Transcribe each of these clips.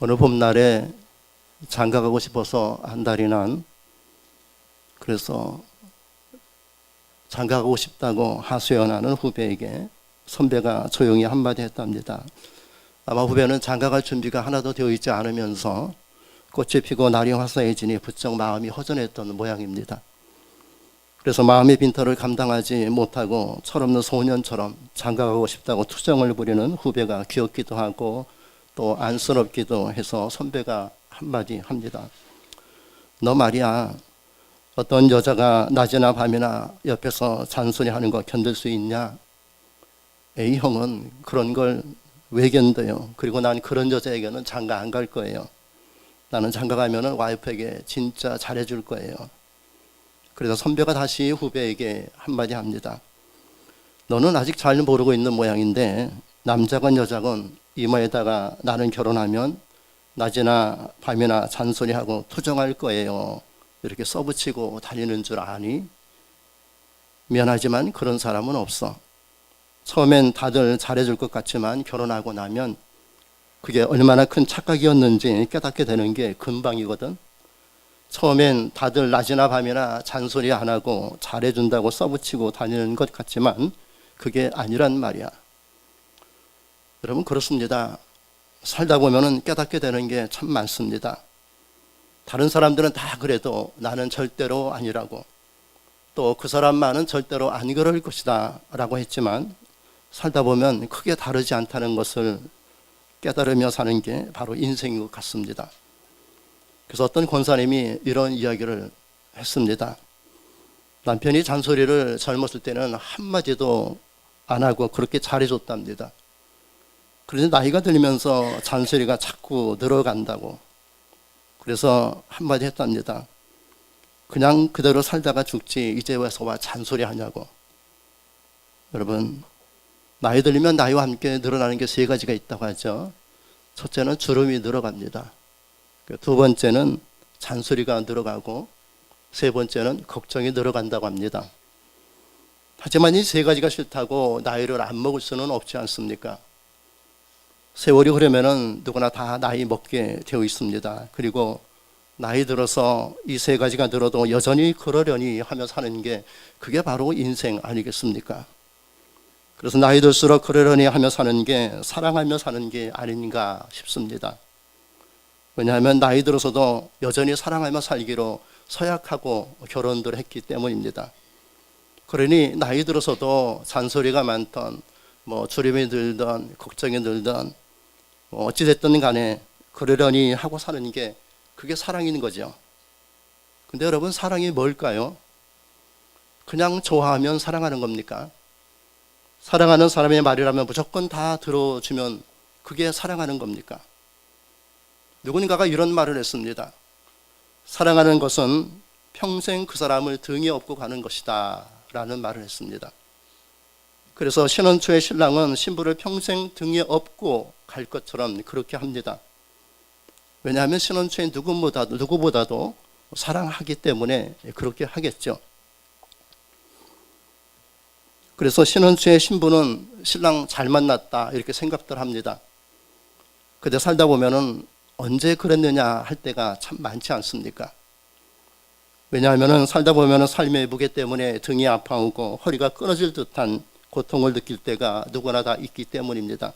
어느 봄날에 장가 가고 싶어서 한 달이 난 그래서 장가 가고 싶다고 하소연하는 후배에게 선배가 조용히 한마디 했답니다. 아마 후배는 장가 갈 준비가 하나도 되어 있지 않으면서 꽃이 피고 날이 화사해지니 부쩍 마음이 허전했던 모양입니다. 그래서 마음의 빈터를 감당하지 못하고 철없는 소년처럼 장가 가고 싶다고 투정을 부리는 후배가 귀엽기도 하고 또 안쓰럽기도 해서 선배가 한마디 합니다. 너 말이야. 어떤 여자가 낮이나 밤이나 옆에서 잔소리 하는 거 견딜 수 있냐? 에이 형은 그런 걸 왜 견뎌요? 그리고 난 그런 여자에게는 장가 안 갈 거예요. 나는 장가 가면은 와이프에게 진짜 잘해줄 거예요. 그래서 선배가 다시 후배에게 한마디 합니다. 너는 아직 잘 모르고 있는 모양인데 남자건 여자건 이마에다가 나는 결혼하면 낮이나 밤이나 잔소리하고 투정할 거예요. 이렇게 써붙이고 다니는 줄 아니? 미안하지만 그런 사람은 없어. 처음엔 다들 잘해줄 것 같지만 결혼하고 나면 그게 얼마나 큰 착각이었는지 깨닫게 되는 게 금방이거든. 처음엔 다들 낮이나 밤이나 잔소리 안 하고 잘해준다고 써붙이고 다니는 것 같지만 그게 아니란 말이야. 여러분 그렇습니다. 살다 보면은 깨닫게 되는 게 참 많습니다. 다른 사람들은 다 그래도 나는 절대로 아니라고 또 그 사람만은 절대로 안 그럴 것이다 라고 했지만 살다 보면 크게 다르지 않다는 것을 깨달으며 사는 게 바로 인생인 것 같습니다. 그래서 어떤 권사님이 이런 이야기를 했습니다. 남편이 잔소리를 젊었을 때는 한마디도 안 하고 그렇게 잘해줬답니다. 그런데 나이가 들면서 잔소리가 자꾸 늘어간다고. 그래서 한마디 했답니다. 그냥 그대로 살다가 죽지 이제 와서 와 잔소리 하냐고. 여러분 나이 들면 나이와 함께 늘어나는 게 세 가지가 있다고 하죠. 첫째는 주름이 늘어갑니다. 그두 번째는 잔소리가 늘어가고 세 번째는 걱정이 늘어간다고 합니다. 하지만 이 세 가지가 싫다고 나이를 안 먹을 수는 없지 않습니까? 세월이 흐르면은 누구나 다 나이 먹게 되어 있습니다. 그리고 나이 들어서 이 세 가지가 늘어도 여전히 그러려니 하며 사는 게 그게 바로 인생 아니겠습니까? 그래서 나이 들수록 그러려니 하며 사는 게 사랑하며 사는 게 아닌가 싶습니다. 왜냐하면 나이 들어서도 여전히 사랑하며 살기로 서약하고 결혼들 했기 때문입니다. 그러니 나이 들어서도 잔소리가 많던 뭐 주림이 들던 걱정이 들던 뭐 어찌됐든 간에 그러려니 하고 사는 게 그게 사랑인 거죠. 근데 여러분 사랑이 뭘까요? 그냥 좋아하면 사랑하는 겁니까? 사랑하는 사람의 말이라면 무조건 다 들어주면 그게 사랑하는 겁니까? 누군가가 이런 말을 했습니다. 사랑하는 것은 평생 그 사람을 등에 업고 가는 것이다. 라는 말을 했습니다. 그래서 신혼 초의 신랑은 신부를 평생 등에 업고 갈 것처럼 그렇게 합니다. 왜냐하면 신혼 초에 누구보다도, 누구보다도 사랑하기 때문에 그렇게 하겠죠. 그래서 신혼 초의 신부는 신랑 잘 만났다 이렇게 생각들 합니다. 근데 살다 보면은 언제 그랬느냐 할 때가 참 많지 않습니까? 왜냐하면 살다 보면 삶의 무게 때문에 등이 아파오고 허리가 끊어질 듯한 고통을 느낄 때가 누구나 다 있기 때문입니다.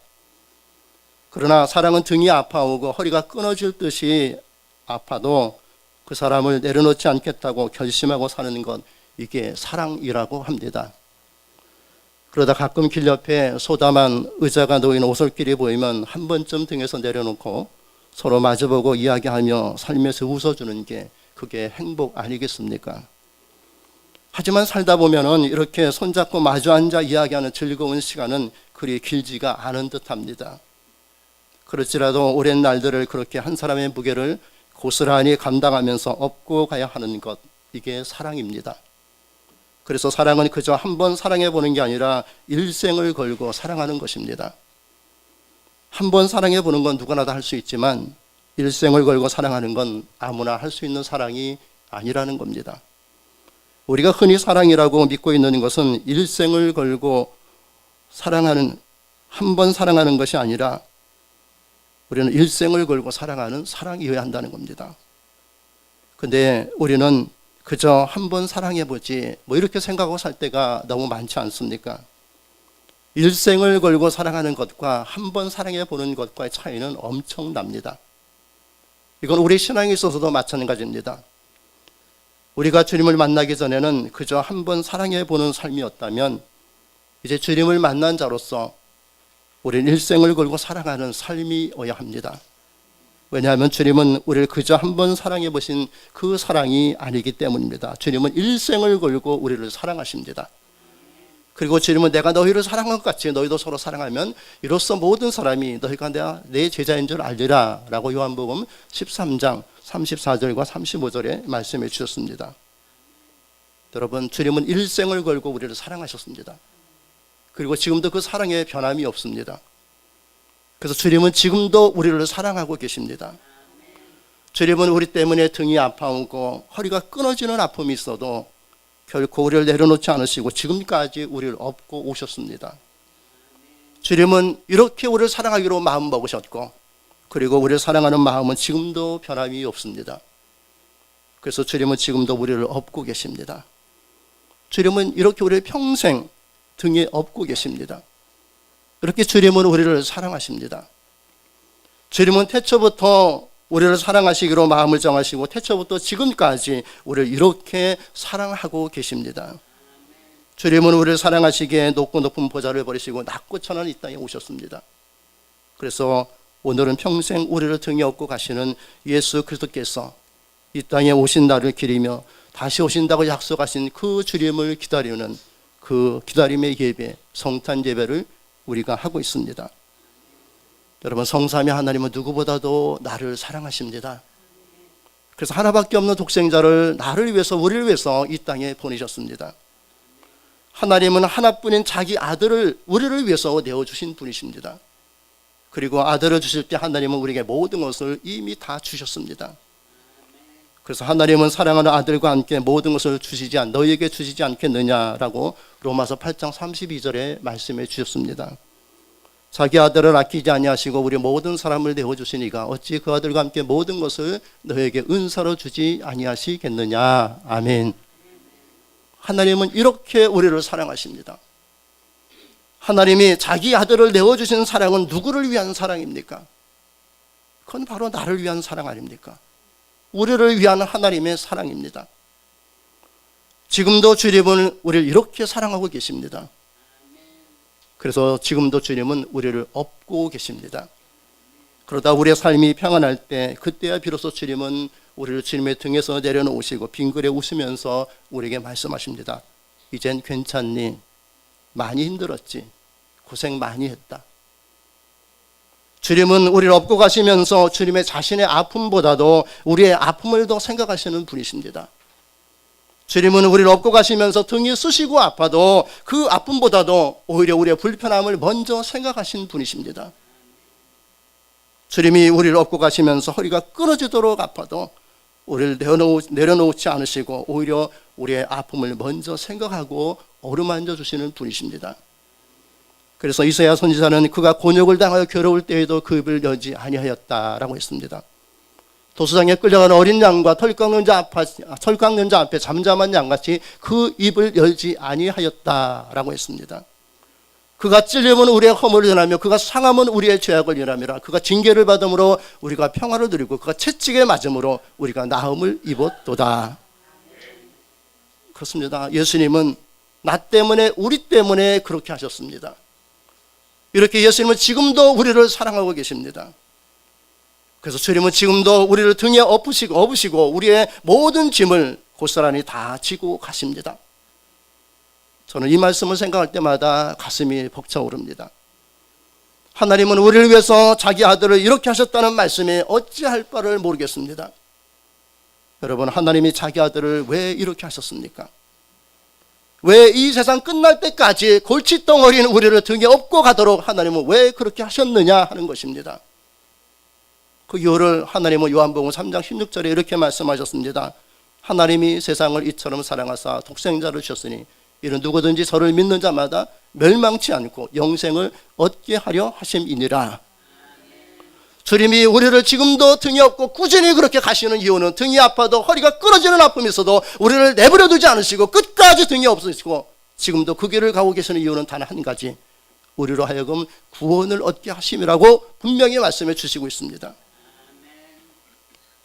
그러나 사랑은 등이 아파오고 허리가 끊어질 듯이 아파도 그 사람을 내려놓지 않겠다고 결심하고 사는 것 이게 사랑이라고 합니다. 그러다 가끔 길 옆에 소담한 의자가 놓인 오솔길이 보이면 한 번쯤 등에서 내려놓고 서로 마주보고 이야기하며 살면서 웃어주는 게 그게 행복 아니겠습니까? 하지만 살다 보면은 이렇게 손잡고 마주 앉아 이야기하는 즐거운 시간은 그리 길지가 않은 듯 합니다. 그렇지라도 오랜 날들을 그렇게 한 사람의 무게를 고스란히 감당하면서 업고 가야 하는 것 이게 사랑입니다. 그래서 사랑은 그저 한 번 사랑해 보는 게 아니라 일생을 걸고 사랑하는 것입니다. 한 번 사랑해 보는 건 누구나 다 할 수 있지만 일생을 걸고 사랑하는 건 아무나 할 수 있는 사랑이 아니라는 겁니다. 우리가 흔히 사랑이라고 믿고 있는 것은 일생을 걸고 사랑하는 한 번 사랑하는 것이 아니라 우리는 일생을 걸고 사랑하는 사랑이어야 한다는 겁니다. 근데 우리는 그저 한 번 사랑해 보지 뭐 이렇게 생각하고 살 때가 너무 많지 않습니까? 일생을 걸고 사랑하는 것과 한 번 사랑해 보는 것과의 차이는 엄청납니다. 이건 우리 신앙에 있어서도 마찬가지입니다. 우리가 주님을 만나기 전에는 그저 한 번 사랑해 보는 삶이었다면 이제 주님을 만난 자로서 우리는 일생을 걸고 사랑하는 삶이어야 합니다. 왜냐하면 주님은 우리를 그저 한 번 사랑해 보신 그 사랑이 아니기 때문입니다. 주님은 일생을 걸고 우리를 사랑하십니다. 그리고 주님은 내가 너희를 사랑한 것 같이 너희도 서로 사랑하면 이로써 모든 사람이 너희가 내 제자인 줄 알리라 라고 요한복음 13장 34절과 35절에 말씀해 주셨습니다. 여러분 주님은 일생을 걸고 우리를 사랑하셨습니다. 그리고 지금도 그 사랑에 변함이 없습니다. 그래서 주님은 지금도 우리를 사랑하고 계십니다. 주님은 우리 때문에 등이 아파오고 허리가 끊어지는 아픔이 있어도 결코 우리를 내려놓지 않으시고 지금까지 우리를 업고 오셨습니다. 주님은 이렇게 우리를 사랑하기로 마음 먹으셨고 그리고 우리를 사랑하는 마음은 지금도 변함이 없습니다. 그래서 주님은 지금도 우리를 업고 계십니다. 주님은 이렇게 우리를 평생 등에 업고 계십니다. 이렇게 주님은 우리를 사랑하십니다. 주님은 태초부터 우리를 사랑하시기로 마음을 정하시고 태초부터 지금까지 우리를 이렇게 사랑하고 계십니다. 주님은 우리를 사랑하시기에 높고 높은 보좌를 버리시고 낮고 천한 이 땅에 오셨습니다. 그래서 오늘은 평생 우리를 등에 업고 가시는 예수 그리스도께서 이 땅에 오신 날을 기리며 다시 오신다고 약속하신 그 주님을 기다리는 그 기다림의 예배, 성탄 예배를 우리가 하고 있습니다. 여러분 성삼위 하나님은 누구보다도 나를 사랑하십니다. 그래서 하나밖에 없는 독생자를 나를 위해서 우리를 위해서 이 땅에 보내셨습니다. 하나님은 하나뿐인 자기 아들을 우리를 위해서 내어 주신 분이십니다. 그리고 아들을 주실 때 하나님은 우리에게 모든 것을 이미 다 주셨습니다. 그래서 하나님은 사랑하는 아들과 함께 모든 것을 주시지 않 너희에게 주시지 않겠느냐라고 로마서 8장 32절에 말씀해 주셨습니다. 자기 아들을 아끼지 아니하시고 우리 모든 사람을 내어 주시니가 어찌 그 아들과 함께 모든 것을 너에게 은사로 주지 아니하시겠느냐. 아멘. 하나님은 이렇게 우리를 사랑하십니다. 하나님이 자기 아들을 내어 주신 사랑은 누구를 위한 사랑입니까? 그건 바로 나를 위한 사랑 아닙니까? 우리를 위한 하나님의 사랑입니다. 지금도 주님은 우리를 이렇게 사랑하고 계십니다. 그래서 지금도 주님은 우리를 업고 계십니다. 그러다 우리의 삶이 평안할 때 그때야 비로소 주님은 우리를 주님의 등에서 내려놓으시고 빙그레 웃으면서 우리에게 말씀하십니다. 이젠 괜찮니? 많이 힘들었지. 고생 많이 했다. 주님은 우리를 업고 가시면서 주님의 자신의 아픔보다도 우리의 아픔을 더 생각하시는 분이십니다. 주님은 우리를 업고 가시면서 등이 쑤시고 아파도 그 아픔보다도 오히려 우리의 불편함을 먼저 생각하신 분이십니다. 주님이 우리를 업고 가시면서 허리가 끊어지도록 아파도 우리를 내려놓, 지 않으시고 오히려 우리의 아픔을 먼저 생각하고 어루만져 주시는 분이십니다. 그래서 이사야 선지자는 그가 곤욕을 당하여 괴로울 때에도 그 입을 여지 아니하였다라고 했습니다. 도수장에 끌려가는 어린 양과 털 깎는 자 앞에, 털 깎는 자 앞에 잠잠한 양같이 그 입을 열지 아니하였다라고 했습니다. 그가 찔림은 우리의 허물을 전하며 그가 상함은 우리의 죄악을 일하미라 그가 징계를 받음으로 우리가 평화를 누리고 그가 채찍에 맞음으로 우리가 나음을 입었도다. 그렇습니다. 예수님은 나 때문에 우리 때문에 그렇게 하셨습니다. 이렇게 예수님은 지금도 우리를 사랑하고 계십니다. 그래서 주님은 지금도 우리를 등에 엎으시고, 업으시고 우리의 모든 짐을 고스란히 다 지고 가십니다. 저는 이 말씀을 생각할 때마다 가슴이 벅차오릅니다. 하나님은 우리를 위해서 자기 아들을 이렇게 하셨다는 말씀에 어찌할 바를 모르겠습니다. 여러분, 하나님이 자기 아들을 왜 이렇게 하셨습니까? 왜 이 세상 끝날 때까지 골칫덩어리는 우리를 등에 업고 가도록 하나님은 왜 그렇게 하셨느냐 하는 것입니다. 그 이유를 하나님은 요한복음 3장 16절에 이렇게 말씀하셨습니다. 하나님이 세상을 이처럼 사랑하사 독생자를 주셨으니 이는 누구든지 저를 믿는 자마다 멸망치 않고 영생을 얻게 하려 하심이니라. 주님이 우리를 지금도 등이 없고 꾸준히 그렇게 가시는 이유는 등이 아파도 허리가 끊어지는 아픔이 있어도 우리를 내버려 두지 않으시고 끝까지 등이 없으시고 지금도 그 길을 가고 계시는 이유는 단 한 가지 우리로 하여금 구원을 얻게 하심이라고 분명히 말씀해 주시고 있습니다.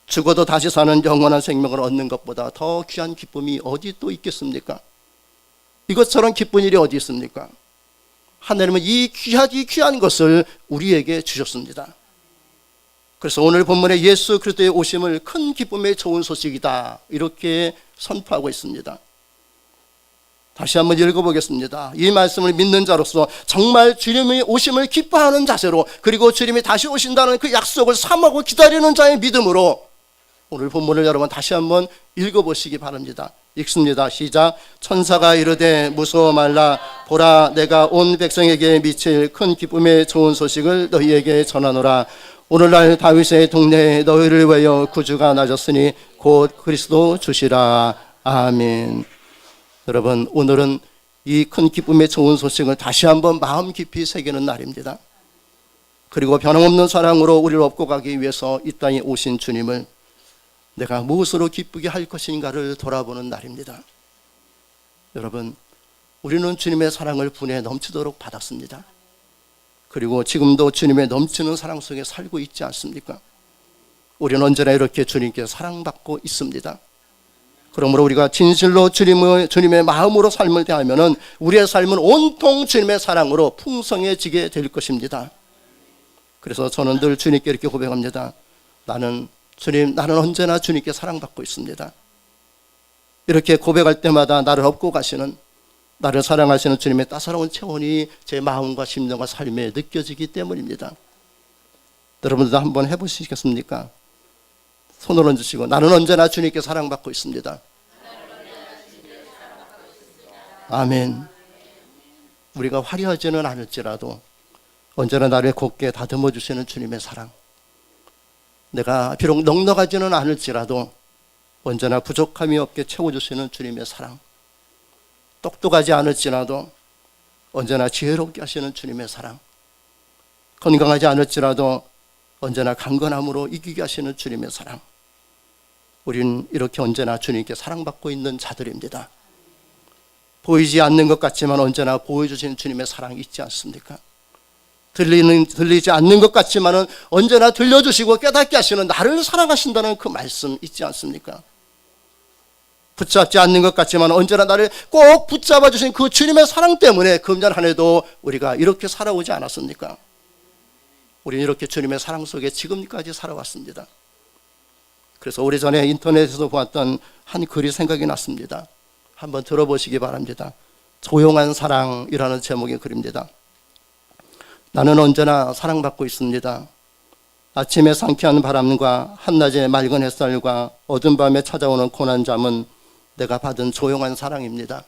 죽어도 다시 사는 영원한 생명을 얻는 것보다 더 귀한 기쁨이 어디 또 있겠습니까? 이것처럼 기쁜 일이 어디 있습니까? 하나님은 이 귀하디 귀한 것을 우리에게 주셨습니다. 그래서 오늘 본문에 예수 그리스도의 오심을 큰 기쁨의 좋은 소식이다 이렇게 선포하고 있습니다. 다시 한번 읽어보겠습니다. 이 말씀을 믿는 자로서 정말 주님의 오심을 기뻐하는 자세로 그리고 주님이 다시 오신다는 그 약속을 삼하고 기다리는 자의 믿음으로 오늘 본문을 여러분 다시 한번 읽어보시기 바랍니다. 읽습니다. 시작. 천사가 이르되 무서워 말라. 보라, 내가 온 백성에게 미칠 큰 기쁨의 좋은 소식을 너희에게 전하노라. 오늘날 다윗의 동네에 너희를 위하여 구주가 나졌으니 곧 그리스도 주시라. 아멘. 여러분, 오늘은 이 큰 기쁨의 좋은 소식을 다시 한번 마음 깊이 새기는 날입니다. 그리고 변함없는 사랑으로 우리를 업고 가기 위해서 이 땅에 오신 주님을 내가 무엇으로 기쁘게 할 것인가를 돌아보는 날입니다. 여러분, 우리는 주님의 사랑을 분에 넘치도록 받았습니다. 그리고 지금도 주님의 넘치는 사랑 속에 살고 있지 않습니까? 우리는 언제나 이렇게 주님께 사랑받고 있습니다. 그러므로 우리가 진실로 주님의, 주님의 마음으로 삶을 대하면 우리의 삶은 온통 주님의 사랑으로 풍성해지게 될 것입니다. 그래서 저는 늘 주님께 이렇게 고백합니다. 나는 주님, 나는 언제나 주님께 사랑받고 있습니다. 이렇게 고백할 때마다 나를 업고 가시는, 나를 사랑하시는 주님의 따사로운 체온이 제 마음과 심령과 삶에 느껴지기 때문입니다. 여러분들도 한번 해보시겠습니까? 손을 얹으시고, 나는 언제나 주님께 사랑받고 있습니다. 아멘. 우리가 화려하지는 않을지라도 언제나 나를 곱게 다듬어 주시는 주님의 사랑. 내가 비록 넉넉하지는 않을지라도 언제나 부족함이 없게 채워주시는 주님의 사랑. 똑똑하지 않을지라도 언제나 지혜롭게 하시는 주님의 사랑. 건강하지 않을지라도 언제나 강건함으로 이기게 하시는 주님의 사랑. 우린 이렇게 언제나 주님께 사랑받고 있는 자들입니다. 보이지 않는 것 같지만 언제나 보여주시는 주님의 사랑이 있지 않습니까? 들리는 들리지 않는 것 같지만은 언제나 들려주시고 깨닫게 하시는 나를 사랑하신다는 그 말씀 있지 않습니까? 붙잡지 않는 것 같지만 언제나 나를 꼭 붙잡아 주신 그 주님의 사랑 때문에 금년 한 해도 우리가 이렇게 살아오지 않았습니까? 우리는 이렇게 주님의 사랑 속에 지금까지 살아왔습니다. 그래서 오래전에 인터넷에서 보았던 한 글이 생각이 났습니다. 한번 들어보시기 바랍니다. 조용한 사랑이라는 제목의 글입니다. 나는 언제나 사랑받고 있습니다. 아침에 상쾌한 바람과 한낮의 맑은 햇살과 어두운 밤에 찾아오는 고난잠은 내가 받은 조용한 사랑입니다.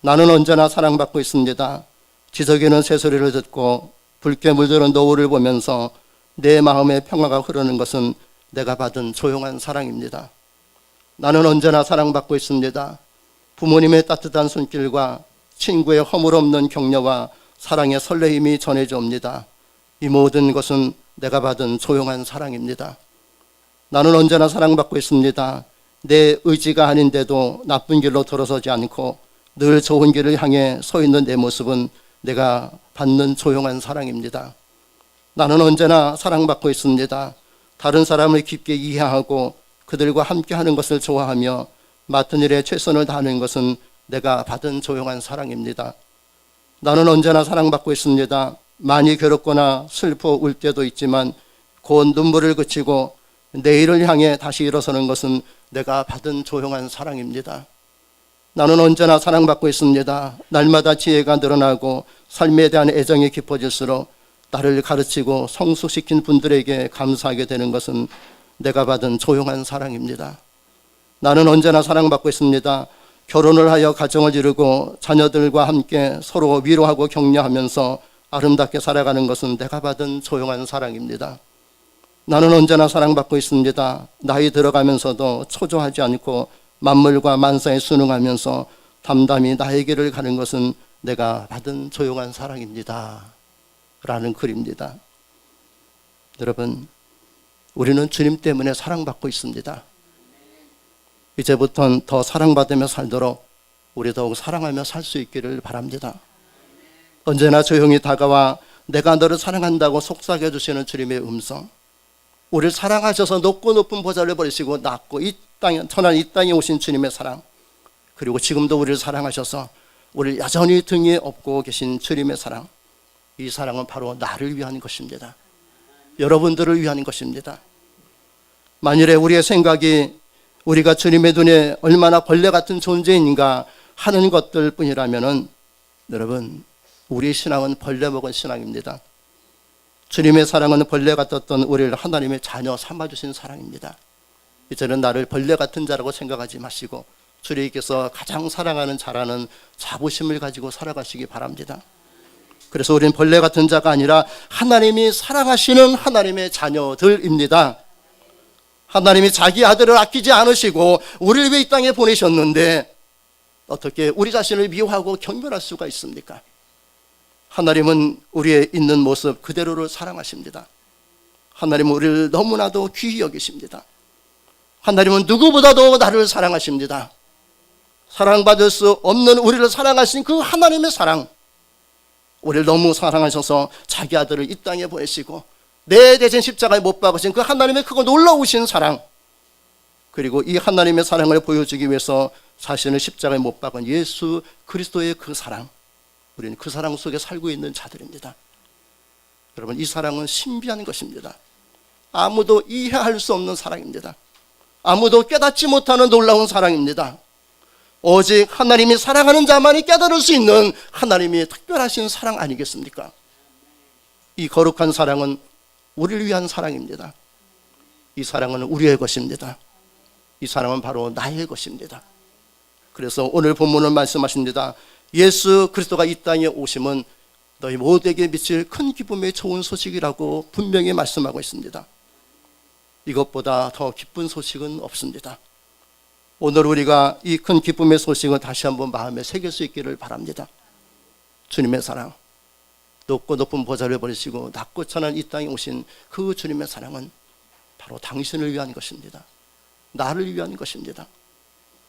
나는 언제나 사랑받고 있습니다. 지석이는 새소리를 듣고 붉게 물드는 노을을 보면서 내 마음의 평화가 흐르는 것은 내가 받은 조용한 사랑입니다. 나는 언제나 사랑받고 있습니다. 부모님의 따뜻한 손길과 친구의 허물없는 격려와 사랑의 설레임이 전해져 옵니다. 이 모든 것은 내가 받은 조용한 사랑입니다. 나는 언제나 사랑받고 있습니다. 내 의지가 아닌데도 나쁜 길로 돌아서지 않고 늘 좋은 길을 향해 서 있는 내 모습은 내가 받는 조용한 사랑입니다. 나는 언제나 사랑받고 있습니다. 다른 사람을 깊게 이해하고 그들과 함께 하는 것을 좋아하며 맡은 일에 최선을 다하는 것은 내가 받은 조용한 사랑입니다. 나는 언제나 사랑받고 있습니다. 많이 괴롭거나 슬퍼 울 때도 있지만 곧 눈물을 그치고 내일을 향해 다시 일어서는 것은 내가 받은 조용한 사랑입니다. 나는 언제나 사랑받고 있습니다. 날마다 지혜가 늘어나고 삶에 대한 애정이 깊어질수록 나를 가르치고 성숙시킨 분들에게 감사하게 되는 것은 내가 받은 조용한 사랑입니다. 나는 언제나 사랑받고 있습니다. 결혼을 하여 가정을 이루고 자녀들과 함께 서로 위로하고 격려하면서 아름답게 살아가는 것은 내가 받은 조용한 사랑입니다. 나는 언제나 사랑받고 있습니다. 나이 들어가면서도 초조하지 않고 만물과 만사에 순응하면서 담담히 나의 길을 가는 것은 내가 받은 조용한 사랑입니다. 라는 글입니다. 여러분, 우리는 주님 때문에 사랑받고 있습니다. 이제부터는 더 사랑받으며 살도록 우리 더욱 사랑하며 살 수 있기를 바랍니다. 언제나 조용히 다가와 내가 너를 사랑한다고 속삭여 주시는 주님의 음성. 우리를 사랑하셔서 높고 높은 보좌를 버리시고 낮고 이 땅에 천한 이 땅에 오신 주님의 사랑. 그리고 지금도 우리를 사랑하셔서 우리를 여전히 등에 업고 계신 주님의 사랑. 이 사랑은 바로 나를 위한 것입니다. 여러분들을 위한 것입니다. 만일에 우리의 생각이 우리가 주님의 눈에 얼마나 벌레 같은 존재인가 하는 것들 뿐이라면은 여러분, 우리의 신앙은 벌레 먹은 신앙입니다. 주님의 사랑은 벌레 같았던 우리를 하나님의 자녀 삼아주신 사랑입니다. 이제는 나를 벌레 같은 자라고 생각하지 마시고 주님께서 가장 사랑하는 자라는 자부심을 가지고 살아가시기 바랍니다. 그래서 우리는 벌레 같은 자가 아니라 하나님이 사랑하시는 하나님의 자녀들입니다. 하나님이 자기 아들을 아끼지 않으시고 우리를 위해 이 땅에 보내셨는데 어떻게 우리 자신을 미워하고 경멸할 수가 있습니까? 하나님은 우리의 있는 모습 그대로를 사랑하십니다. 하나님은 우리를 너무나도 귀히 여기십니다. 하나님은 누구보다도 나를 사랑하십니다. 사랑받을 수 없는 우리를 사랑하신 그 하나님의 사랑. 우리를 너무 사랑하셔서 자기 아들을 이 땅에 보내시고 내 대신 십자가에 못 박으신 그 하나님의 크고 놀라우신 사랑. 그리고 이 하나님의 사랑을 보여주기 위해서 자신을 십자가에 못 박은 예수 그리스도의 그 사랑. 우리는 그 사랑 속에 살고 있는 자들입니다. 여러분, 이 사랑은 신비한 것입니다. 아무도 이해할 수 없는 사랑입니다. 아무도 깨닫지 못하는 놀라운 사랑입니다. 오직 하나님이 사랑하는 자만이 깨달을 수 있는 하나님이 특별하신 사랑 아니겠습니까? 이 거룩한 사랑은 우리를 위한 사랑입니다. 이 사랑은 우리의 것입니다. 이 사랑은 바로 나의 것입니다. 그래서 오늘 본문은 말씀하십니다. 예수 그리스도가 이 땅에 오심은 너희 모두에게 미칠 큰 기쁨의 좋은 소식이라고 분명히 말씀하고 있습니다. 이것보다 더 기쁜 소식은 없습니다. 오늘 우리가 이 큰 기쁨의 소식을 다시 한번 마음에 새길 수 있기를 바랍니다. 주님의 사랑, 높고 높은 보좌를 버리시고 낮고 천한 이 땅에 오신 그 주님의 사랑은 바로 당신을 위한 것입니다. 나를 위한 것입니다.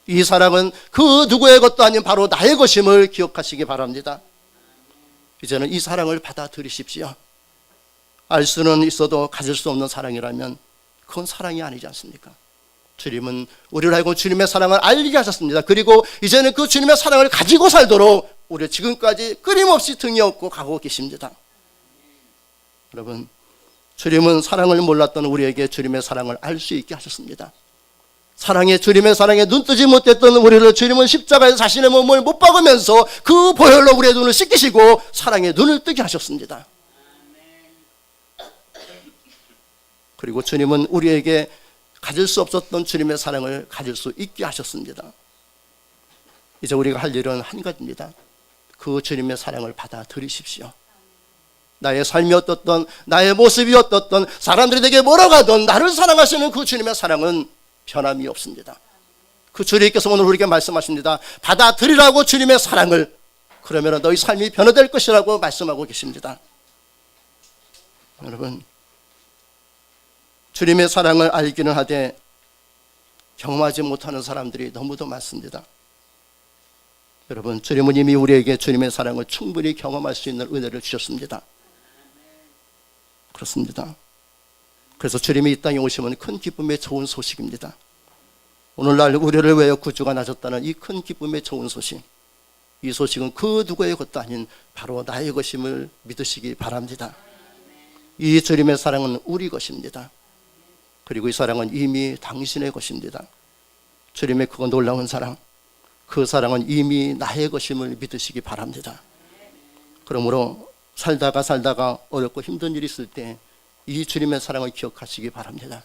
이 사랑은 그 누구의 것도 아닌 바로 나의 것임을 기억하시기 바랍니다. 이제는 이 사랑을 받아들이십시오. 알 수는 있어도 가질 수 없는 사랑이라면 그건 사랑이 아니지 않습니까? 주님은 우리를 알고 주님의 사랑을 알게 하셨습니다. 그리고 이제는 그 주님의 사랑을 가지고 살도록 우리 지금까지 끊임없이 등에 업고 가고 계십니다. 여러분, 주님은 사랑을 몰랐던 우리에게 주님의 사랑을 알 수 있게 하셨습니다. 사랑에 주님의 사랑에 눈 뜨지 못했던 우리를 주님은 십자가에 자신의 몸을 못 박으면서 그 보혈로 우리의 눈을 씻기시고 사랑에 눈을 뜨게 하셨습니다. 그리고 주님은 우리에게 가질 수 없었던 주님의 사랑을 가질 수 있게 하셨습니다. 이제 우리가 할 일은 한 가지입니다. 그 주님의 사랑을 받아들이십시오. 나의 삶이 어떻던 나의 모습이 어떻던 사람들이 내게 뭐라고 하던 나를 사랑하시는 그 주님의 사랑은 변함이 없습니다. 그 주님께서 오늘 우리에게 말씀하십니다. 받아들이라고 주님의 사랑을 그러면 너희 삶이 변화될 것이라고 말씀하고 계십니다. 여러분 주님의 사랑을 알기는 하되 경험하지 못하는 사람들이 너무도 많습니다. 여러분, 주님은 이미 우리에게 주님의 사랑을 충분히 경험할 수 있는 은혜를 주셨습니다. 그렇습니다. 그래서 주님이 이 땅에 오시면 큰 기쁨의 좋은 소식입니다. 오늘날 우리를 위하여 구주가 나셨다는 이 큰 기쁨의 좋은 소식. 이 소식은 그 누구의 것도 아닌 바로 나의 것임을 믿으시기 바랍니다. 이 주님의 사랑은 우리 것입니다. 그리고 이 사랑은 이미 당신의 것입니다. 주님의 그거 놀라운 사랑, 그 사랑은 이미 나의 것임을 믿으시기 바랍니다. 그러므로 살다가 살다가 어렵고 힘든 일이 있을 때 이 주님의 사랑을 기억하시기 바랍니다.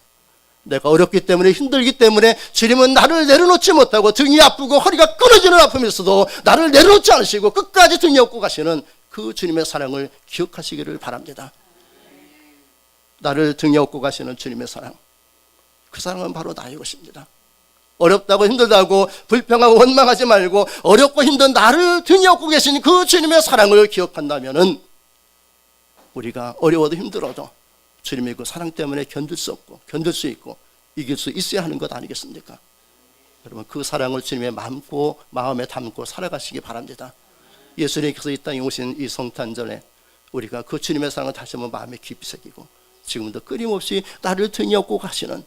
내가 어렵기 때문에 힘들기 때문에 주님은 나를 내려놓지 못하고 등이 아프고 허리가 끊어지는 아픔에서도 나를 내려놓지 않으시고 끝까지 등에 업고 가시는 그 주님의 사랑을 기억하시기를 바랍니다. 나를 등에 업고 가시는 주님의 사랑. 그 사랑은 바로 나의 것입니다. 어렵다고 힘들다고 불평하고 원망하지 말고 어렵고 힘든 나를 등에 업고 계신 그 주님의 사랑을 기억한다면은 우리가 어려워도 힘들어도 주님의 그 사랑 때문에 견딜 수 없고 견딜 수 있고 이길 수 있어야 하는 것 아니겠습니까? 여러분 그 사랑을 주님의 마음고 마음에 담고 살아가시기 바랍니다. 예수님께서 이 땅에 오신 이 성탄절에 우리가 그 주님의 사랑을 다시 한번 마음에 깊이 새기고 지금도 끊임없이 나를 등에 업고 가시는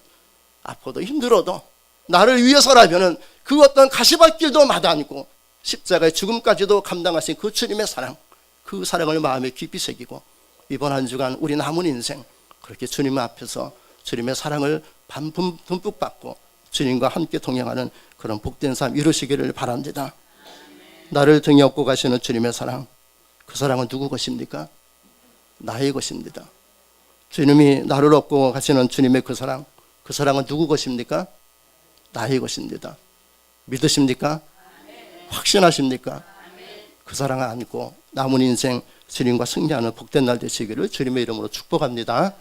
아파도 힘들어도 나를 위해서라면은 그 어떤 가시밭길도 마다않고 십자가의 죽음까지도 감당하신 그 주님의 사랑 그 사랑을 마음에 깊이 새기고 이번 한 주간 우리 남은 인생 그렇게 주님 앞에서 주님의 사랑을 반품 듬뿍 받고 주님과 함께 동행하는 그런 복된 삶 이루시기를 바랍니다. 나를 등에 업고 가시는 주님의 사랑 그 사랑은 누구 것입니까? 나의 것입니다. 주님이 나를 업고 가시는 주님의 그 사랑 그 사랑은 누구 것입니까? 나의 것입니다. 믿으십니까? 확신하십니까? 그 사랑을 안고 남은 인생 주님과 승리하는 복된 날 되시기를 주님의 이름으로 축복합니다.